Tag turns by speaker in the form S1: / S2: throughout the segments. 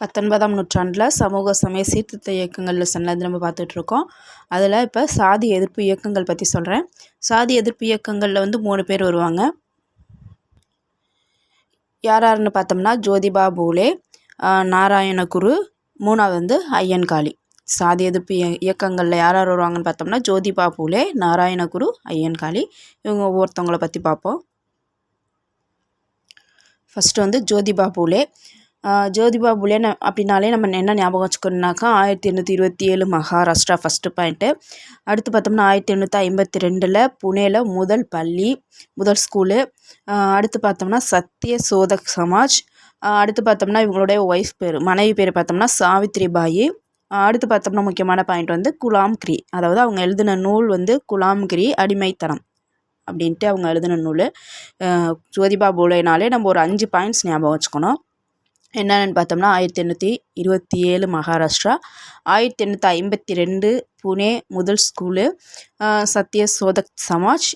S1: பத்தொன்பதாம் நூற்றாண்டில் சமூக சமய சீர்திருத்த இயக்கங்களில் லெசனில் நம்ம பார்த்துட்ருக்கோம். அதில் இப்போ சாதி எதிர்ப்பு இயக்கங்கள் பற்றி சொல்கிறேன் சாதி எதிர்ப்பு இயக்கங்களில் வந்து மூணு பேர் வருவாங்க. யார் யாருன்னு பார்த்தோம்னா ஜோதிபா பூலே நாராயணகுரு மூணாவது வந்து ஐயன்காளி சாதி எதிர்ப்பு இயக்கங்களில் யார் யார் வருவாங்கன்னு பார்த்தோம்னா ஜோதிபா பூலே நாராயணகுரு ஐயன்காளி இவங்க ஒவ்வொருத்தவங்கள பற்றி பார்ப்போம். ஃபஸ்ட்டு வந்து ஜோதிபா பூலே. ஜோதிபா புலே அப்படின்னாலே நம்ம என்ன ஞாபகம் வச்சுக்கணுன்னாக்கா ஆயிரத்தி எண்ணூற்றி இருபத்தி ஏழு மகாராஷ்டிரா ஃபஸ்ட்டு பாயிண்ட்டு அடுத்து பார்த்தோம்னா ஆயிரத்தி எண்ணூற்றி ஐம்பத்தி ரெண்டில் புனேல முதல் பள்ளி முதல் ஸ்கூலு அடுத்து பார்த்தோம்னா சத்திய சோதக் சமாஜ். அடுத்து பார்த்தோம்னா இவங்களுடைய ஒய்ஃப் பேர் மனைவி பேர் பார்த்தோம்னா சாவித்ரி பாயி அடுத்து பார்த்தோம்னா முக்கியமான பாயிண்ட் வந்து குலாம்கிரி அதாவது அவங்க எழுதின நூல் வந்து குலாம்கிரி அடிமைத்தனம் அப்படின்ட்டு அவங்க எழுதின நூல். ஜோதிபா பூலேனாலே நம்ம ஒரு அஞ்சு பாயிண்ட்ஸ் ஞாபகம் வச்சுக்கணும். என்னென்னு பார்த்தோம்னா ஆயிரத்தி எண்ணூற்றி இருபத்தி ஏழு மகாராஷ்டிரா ஆயிரத்தி எண்ணூற்றி ஐம்பத்தி ரெண்டு புனே முதல் ஸ்கூலு சத்ய சோதக் சமாஜ்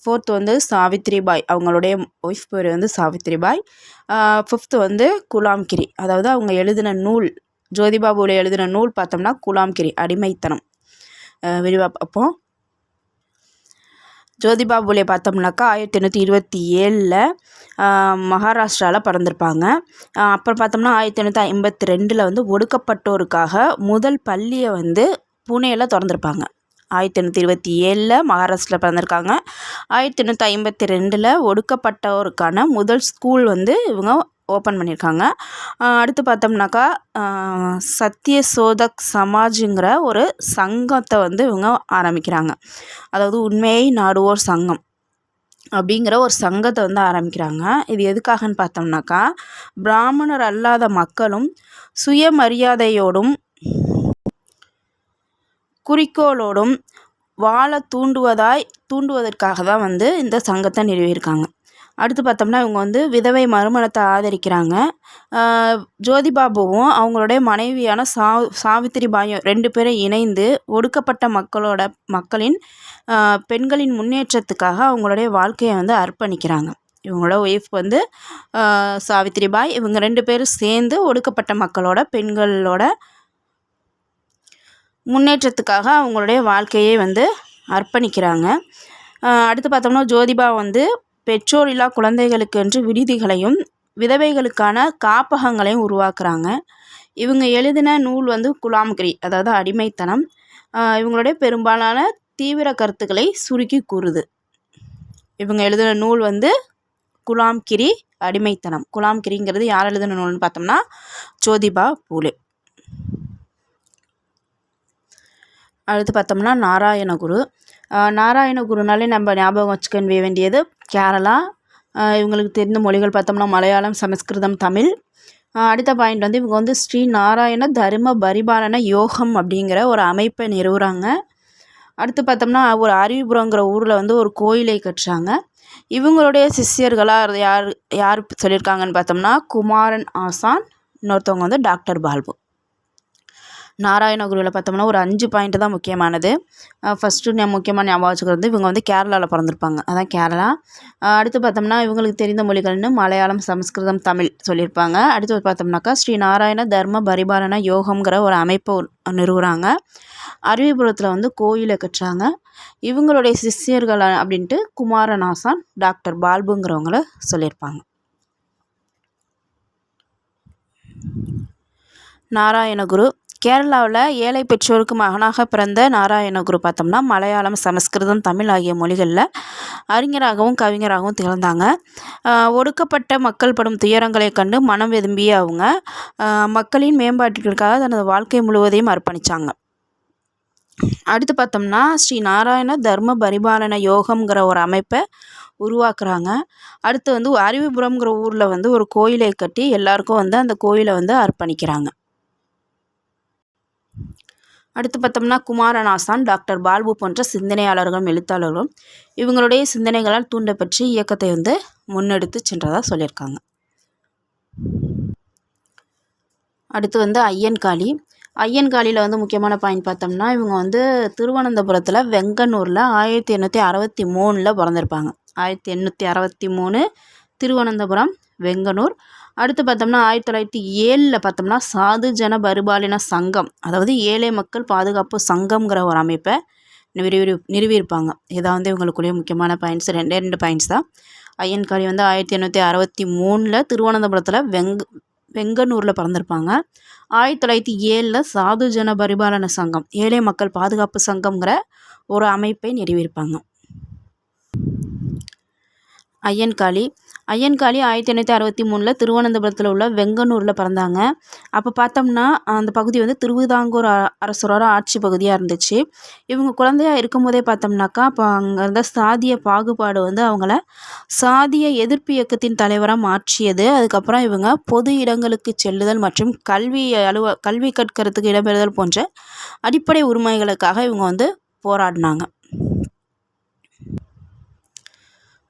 S1: ஃபோர்த்து வந்து சாவித்ரி பாய் அவங்களுடைய ஒய்ஃப் பேர் வந்து சாவித்ரி பாய் ஃபிஃப்த்து வந்து குலாம்கிரி. அதாவது அவங்க எழுதின நூல் ஜோதிபாபுவில் எழுதின நூல் பார்த்தோம்னா குலாம்கிரி அடிமைத்தனம். விரிவாக பார்ப்போம். ஜோதிபா பூலே பார்த்தோம்னாக்கா ஆயிரத்தி எண்ணூற்றி இருபத்தி ஏழில் மகாராஷ்டிராவில் பிறந்திருப்பாங்க. அப்புறம் பார்த்தோம்னா ஆயிரத்தி எண்ணூற்றி ஐம்பத்தி ரெண்டில் வந்து ஒடுக்கப்பட்டோருக்காக முதல் பள்ளியை வந்து புனேயில் திறந்துருப்பாங்க. ஆயிரத்தி எண்ணூற்றி இருபத்தி ஏழில் மகாராஷ்டிராவில் பிறந்திருக்காங்க. ஆயிரத்தி எண்ணூற்றி ஐம்பத்தி ரெண்டில் ஒடுக்கப்பட்டோருக்கான முதல் ஸ்கூல் வந்து இவங்க ஓப்பன் பண்ணியிருக்காங்க. அடுத்து பார்த்தோம்னாக்கா சத்திய சோதக் சமாஜுங்கிற ஒரு சங்கத்தை வந்து இவங்க ஆரம்பிக்கிறாங்க. அதாவது உண்மையை நாடுவோர் சங்கம் அப்படிங்கிற ஒரு சங்கத்தை வந்து ஆரம்பிக்கிறாங்க. இது எதுக்காகன்னு பார்த்தோம்னாக்கா பிராமணர் அல்லாத மக்களும் சுயமரியாதையோடும் குறிக்கோளோடும் வாழ தூண்டுவதாய் தூண்டுவதற்காக தான் வந்து இந்த சங்கத்தை நிறுவியிருக்காங்க. அடுத்து பார்த்தோம்னா இவங்க வந்து விதவை மறுமணத்தை ஆதரிக்கிறாங்க. ஜோதிபாபுவும் அவங்களுடைய மனைவியான சா சாவித்திரி பாயும் ரெண்டு பேரும் இணைந்து ஒடுக்கப்பட்ட மக்களோட மக்களின் பெண்களின் முன்னேற்றத்துக்காக அவங்களுடைய வாழ்க்கையை வந்து அர்ப்பணிக்கிறாங்க. இவங்களோட ஒய்ஃப் வந்து சாவித்திரி பாய். இவங்க ரெண்டு பேரும் சேர்ந்து ஒடுக்கப்பட்ட மக்களோட பெண்களோட முன்னேற்றத்துக்காக அவங்களுடைய வாழ்க்கையை வந்து அர்ப்பணிக்கிறாங்க. அடுத்து பார்த்தோம்னா ஜோதிபா வந்து பெற்றோர் இல்லா குழந்தைகளுக்கென்று விடுதிகளையும் விதவைகளுக்கான காப்பகங்களையும் உருவாக்குறாங்க. இவங்க எழுதின நூல் வந்து குலாம்கிரி அதாவது அடிமைத்தனம். இவங்களுடைய பெரும்பாலான தீவிர கருத்துக்களை சுருக்கி கூறுது. இவங்க எழுதின நூல் வந்து குலாம்கிரி அடிமைத்தனம். குலாம்கிரிங்கிறது யார் எழுதின நூல்னு பார்த்தோம்னா ஜோதிபா பூலே. அடுத்து பார்த்தோம்னா நாராயணகுரு. நாராயணகுருனாலே நம்ம ஞாபகம் வச்சுக்க வேண்டியது கேரளா. இவங்களுக்கு தெரிந்த மொழிகள் பார்த்தோம்னா மலையாளம் சமஸ்கிருதம் தமிழ். அடுத்த பாயிண்ட் வந்து இவங்க வந்து ஸ்ரீ நாராயண தர்ம பரிபாலன யோகம் அப்படிங்கிற ஒரு அமைப்பை நிறுவுகிறாங்க அடுத்து பார்த்தோம்னா ஒரு அருவிபுரங்கிற ஊரில் வந்து ஒரு கோயிலை கட்டுறாங்க. இவங்களுடைய சிஷ்யர்களாக யார் யார் சொல்லியிருக்காங்கன்னு பார்த்தோம்னா குமாரன் ஆசான் இன்னொருத்தவங்க வந்து டாக்டர் பால்பு. நாராயணகுருவில் பார்த்தோம்னா ஒரு அஞ்சு பாயிண்ட்டு தான் முக்கியமானது. ஃபஸ்ட்டு நான் முக்கியமாக ஞாபகம் வச்சுக்கிறது இவங்க வந்து கேரளாவில் பிறந்திருப்பாங்க. அதான் கேரளா. அடுத்து பார்த்தோம்னா இவங்களுக்கு தெரிந்த மொழிகள்னு மலையாளம் சமஸ்கிருதம் தமிழ் சொல்லியிருப்பாங்க. அடுத்து பார்த்தோம்னாக்கா ஸ்ரீ நாராயண தர்ம பரிபாலன யோகம்ங்கிற ஒரு அமைப்பை நிறுவுகிறாங்க அருவிபுரத்தில் வந்து கோயிலை கட்டுறாங்க. இவங்களுடைய சிஷ்யர்கள் அப்படின்ட்டு குமாரநாசான் டாக்டர் பால்புங்கிறவங்கள சொல்லியிருப்பாங்க. நாராயணகுரு கேரளாவில் ஏழை பெற்றோருக்கு மகனாக பிறந்த நாராயணகுரு பார்த்தோம்னா மலையாளம் சமஸ்கிருதம் தமிழ் ஆகிய மொழிகளில் அறிஞராகவும் கவிஞராகவும் திகழ்ந்தாங்க. ஒடுக்கப்பட்ட மக்கள் படும் துயரங்களை கண்டு மனம் விரும்பிய அவங்க மக்களின் மேம்பாட்டிற்காக தனது வாழ்க்கை முழுவதையும் அர்ப்பணித்தாங்க அடுத்து பார்த்தோம்னா ஸ்ரீ நாராயண தர்ம பரிபாலன யோகம்ங்கிற ஒரு அமைப்பை உருவாக்குறாங்க. அடுத்து வந்து அருவிபுரம்ங்கிற ஊரில் வந்து ஒரு கோயிலை கட்டி எல்லாருக்கும் வந்து அந்த கோயிலை வந்து அர்ப்பணிக்கிறாங்க. அடுத்து பார்த்தோம்னா குமாரநாசான் டாக்டர் பால்பு போன்ற சிந்தனையாளர்களும் எழுத்தாளர்களும் இவங்களுடைய சிந்தனைகளால் தூண்டப்பெற்று இயக்கத்தை வந்து முன்னெடுத்து சென்றதாக சொல்லியிருக்காங்க. அடுத்து வந்து ஐயன்காளி. ஐயன்காளியில் வந்து முக்கியமான பாயிண்ட் பார்த்தோம்னா இவங்க வந்து திருவனந்தபுரத்தில் வெங்கனூரில் ஆயிரத்தி எண்ணூற்றி அறுபத்தி மூணில் பிறந்திருப்பாங்க. ஆயிரத்தி எண்ணூற்றி அறுபத்தி மூணு திருவனந்தபுரம் வெங்கனூர் அடுத்து பார்த்தோம்னா ஆயிரத்தி தொள்ளாயிரத்தி ஏழில் பார்த்தோம்னா சாது ஜன பரிபாலன சங்கம். அதாவது ஏழை மக்கள் பாதுகாப்பு சங்கம்ங்கிற ஒரு அமைப்பை நிறுவி நிறுவியிருப்பாங்க. இதான் வந்து இவங்களுக்குள்ளேயே முக்கியமான பாயிண்ட்ஸ் ரெண்டே ரெண்டு பாயிண்ட்ஸ் தான். ஐயன்காளி வந்து ஆயிரத்தி எண்ணூற்றி அறுபத்தி மூணில் திருவனந்தபுரத்தில் வெங் வெங்கனூரில் பிறந்திருப்பாங்க. ஆயிரத்தி தொள்ளாயிரத்தி ஏழில் சாது ஜன பரிபாலன சங்கம் ஏழை மக்கள் பாதுகாப்பு சங்கம்ங்கிற ஒரு அமைப்பை நிறுவியிருப்பாங்க. ஐயன்காளி ஐயன்காளி ஆயிரத்தி எண்ணூற்றி அறுபத்தி மூணில் திருவனந்தபுரத்தில் உள்ள வெங்கனூரில் பிறந்தாங்க. அப்போ பார்த்தோம்னா அந்த பகுதி வந்து திருவிதாங்கூர் அரசரோட ஆட்சி பகுதியாக இருந்துச்சு. இவங்க குழந்தையா இருக்கும்போதே பார்த்தோம்னாக்கா அப்போ அங்கே இருந்த சாதிய பாகுபாடு வந்து அவங்கள சாதிய எதிர்ப்பு இயக்கத்தின் தலைவராக மாற்றியது. அதுக்கப்புறம் இவங்க பொது இடங்களுக்கு செல்லுதல் மற்றும் கல்வி அலுவ கல்வி கற்கிறதுக்கு இடம்பெறுதல் போன்ற அடிப்படை உரிமைகளுக்காக இவங்க வந்து போராடினாங்க.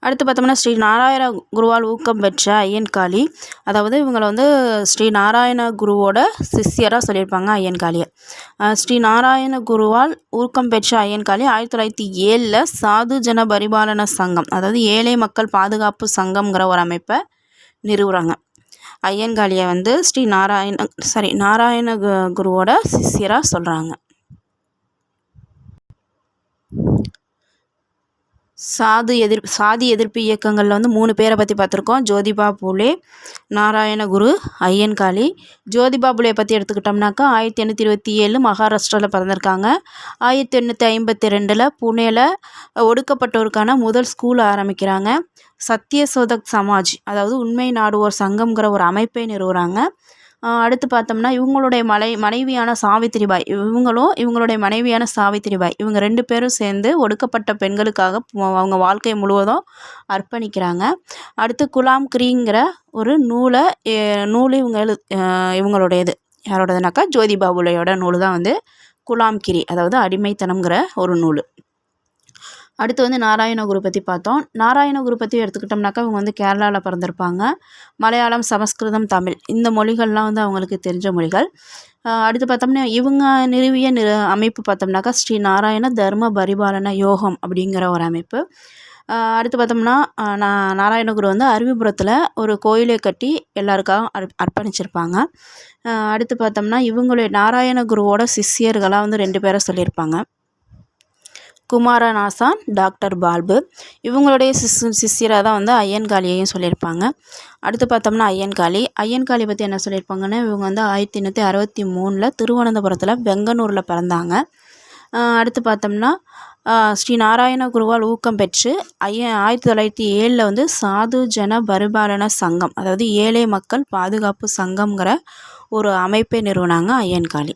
S1: அடுத்து பார்த்தோம்னா ஸ்ரீ நாராயண குருவால் ஊக்கம் பெற்ற ஐயன்காளி அதாவது இவங்களை வந்து ஸ்ரீ நாராயண குருவோட சிஷ்யராக சொல்லியிருப்பாங்க ஐயன்காளியை ஸ்ரீ நாராயண குருவால் ஊக்கம் பெற்ற ஐயன்காளி ஆயிரத்தி தொள்ளாயிரத்தி ஏழில் சாது ஜன பரிபாலன சங்கம் அதாவது ஏழை மக்கள் பாதுகாப்பு சங்கம்ங்கிற ஒரு அமைப்பை நிறுவுறாங்க. ஐயன்காளியை வந்து ஸ்ரீ நாராயண சாரி நாராயண குருவோட சிஷ்யராக சொல்கிறாங்க சாது எதிர் சாதி எதிர்ப்பு இயக்கங்களில் வந்து மூணு பேரை பற்றி பார்த்துருக்கோம். ஜோதிபா பூலே நாராயணகுரு ஐயன்காளி ஜோதிபா பூலே பற்றி எடுத்துக்கிட்டோம்னாக்கா ஆயிரத்தி எண்ணூற்றி இருபத்தி ஏழு மகாராஷ்டிராவில் பிறந்திருக்காங்க. ஆயிரத்தி எண்ணூற்றி ஐம்பத்தி ரெண்டில் புனேல ஒடுக்கப்பட்டோருக்கான முதல் ஸ்கூல் ஆரம்பிக்கிறாங்க. சத்யசோதக் சமாஜ் அதாவது உண்மை நாடுவோர் சங்கம்ங்கிற ஒரு அமைப்பை நிறுவுகிறாங்க அடுத்து பார்த்தோம்னா இவங்களுடைய மலை மனைவியான சாவித்திரிபாய். இவங்களும் இவங்களுடைய மனைவியான சாவித்திரிபாய். இவங்க ரெண்டு பேரும் சேர்ந்து ஒடுக்கப்பட்ட பெண்களுக்காக அவங்க வாழ்க்கை முழுவதும் அர்ப்பணிக்கிறாங்க. அடுத்து குலாம் கிரிங்கிற ஒரு நூலை நூல் இவங்க எழு இவங்களுடையது. யாரோடதுனாக்கா? ஜோதிபாபுலையோட நூல் தான் வந்து குலாம் கிரி அதாவது அடிமைத்தனம்ங்கிற ஒரு நூல். அடுத்து வந்து நாராயணகுரு பற்றி பார்த்தோம். நாராயணகுரு பற்றி எடுத்துக்கிட்டோம்னாக்கா இவங்க வந்து கேரளாவில் பிறந்திருப்பாங்க. மலையாளம் சமஸ்கிருதம் தமிழ் இந்த மொழிகள்லாம் வந்து அவங்களுக்கு தெரிஞ்ச மொழிகள். அடுத்து பார்த்தோம்னா இவங்க நிறுவிய நிறு அமைப்பு பார்த்தோம்னாக்கா ஸ்ரீ நாராயண தர்ம பரிபாலன யோகம் அப்படிங்கிற ஒரு அமைப்பு. அடுத்து பார்த்தோம்னா நான் நாராயணகுரு வந்து அருவிபுரத்தில் ஒரு கோயிலை கட்டி எல்லாருக்காகவும் அர்ப் அர்ப்பணிச்சிருப்பாங்க. அடுத்து பார்த்தோம்னா இவங்களுடைய நாராயணகுருவோட சிஷ்யர்களாக வந்து ரெண்டு பேரை சொல்லியிருப்பாங்க. குமாரநாசான் டாக்டர் பால்பு. இவங்களுடைய சிஸ் சிஷ்யராக தான் வந்து ஐயன்காளியையும் சொல்லியிருப்பாங்க. அடுத்து பார்த்தோம்னா ஐயன்காளி ஐயன்காளி பற்றி என்ன சொல்லியிருப்பாங்கன்னா இவங்க வந்து ஆயிரத்தி எண்ணூற்றி அறுபத்தி மூணில் திருவனந்தபுரத்தில் வெங்கனூரில் பிறந்தாங்க. அடுத்து பார்த்தோம்னா ஸ்ரீ நாராயண குருவால் ஊக்கம் பெற்று ஐய ஆயிரத்தி தொள்ளாயிரத்தி ஏழில் வந்து சாது ஜன பரிபாலன சங்கம் அதாவது ஏழை மக்கள் பாதுகாப்பு சங்கம்ங்கிற ஒரு அமைப்பை நிறுவனாங்க ஐயன்காளி